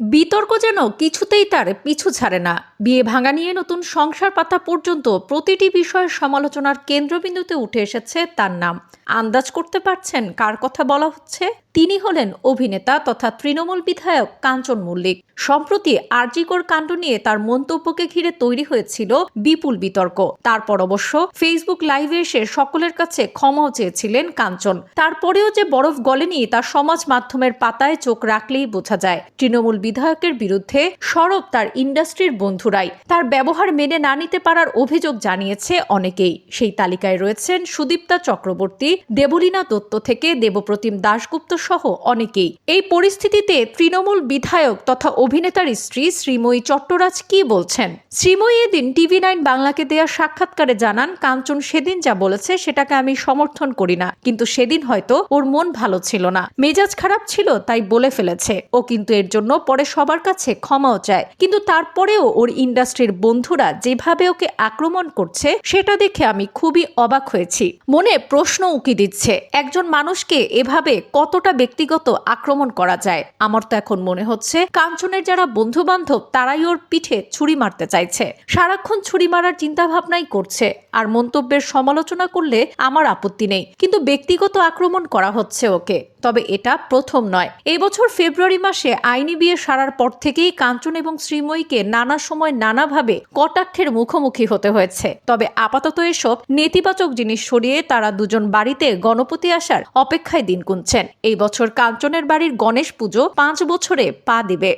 বিতর্ক যেন কিছুতেই তার পিছু ছাড়ে না। বিয়ে ভাঙা নিয়ে নতুন সংসার পাতা পর্যন্ত প্রতিটি বিষয়ের সমালোচনার কেন্দ্রবিন্দুতে উঠে এসেছে তার নাম। আন্দাজ করতে পারছেন কার কথা বলা হচ্ছে? তিনি হলেন অভিনেতা তথা তৃণমূল বিধায়ক কাঞ্চন মল্লিক। সম্প্রতি আরজিকর কাণ্ড নিয়ে তার মন্তব্যকে ঘিরে তৈরি হয়েছিল বিপুল বিতর্ক। তারপর অবশ্য ফেসবুক লাইভে এসে সকলের কাছে ক্ষমাও চেয়েছিলেন কাঞ্চন। তারপরেও যে বরফ গলেনি তা সমাজ মাধ্যমের পাতায় চোখ রাখলেই বোঝা যায়। তৃণমূল বিধায়কের বিরুদ্ধে সরব তার ইন্ডাস্ট্রির বন্ধুরাই। তার ব্যবহার মেনে না নিতে পারার অভিযোগ জানিয়েছে অনেকেই। সেই তালিকায় রয়েছেন সুদীপ্তা চক্রবর্তী, দেবলীনা দত্ত থেকে দেবপ্রতিম দাশগুপ্ত সহ অনেকেই। এই পরিস্থিতিতে তৃণমূল বিধায়ক তথা অভিনেতার স্ত্রী শ্রীময়ী চট্টরাজ কি বলছেন? শ্রীময়ী এদিন টিভি নাইন বাংলাকে দেয়া সাক্ষাৎকারে জানান, কাঞ্চন সেদিন যা বলেছে সেটাকে আমি সমর্থন করি না। কিন্তু সেদিন হয়তো ওর মন ভালো ছিল না। মেজাজ খারাপ ছিল, তাই বলে ফেলেছে। ও কিন্তু এর জন্য পরে সবার কাছে ক্ষমাও চায়। কিন্তু তারপরেও ওর ইন্ডাস্ট্রির বন্ধুরা যেভাবে ওকে আক্রমণ করছে, সেটা দেখে আমি খুবই অবাক হয়েছি। মনে প্রশ্ন উকি দিচ্ছে, একজন মানুষকে এভাবে কতটা ব্যক্তিগত আক্রমণ করা যায়। আমার তো এখন মনে হচ্ছে, কাঞ্চনের যারা বন্ধু বান্ধব তারাই ওর পিঠে ছুরি মারতে চাইছে। সারাক্ষণ ছুরি মারার চিন্তা ভাবনাই করছে। আর মন্তব্যের সমালোচনা করলে আমার আপত্তি নেই। কিন্তু ব্যক্তিগত আক্রমণ করা হচ্ছে ওকে। তবে এটা প্রথম নয়। এবছর বছর ফেব্রুয়ারি মাসে আইনি বিয়ে সারার পর থেকেই কাঞ্চন এবং শ্রীময়ীকে নানা সময় নানাভাবে কটাক্ষের মুখোমুখি হতে হয়েছে। তবে আপাতত এসব নেতিবাচক জিনিস সরিয়ে তারা দুজন বাড়িতে গণপতি আসার অপেক্ষায় দিন গুনছেন। এই বছর কাঞ্চনের বাড়ির গণেশ পুজো পাঁচ বছরে পা দিবে।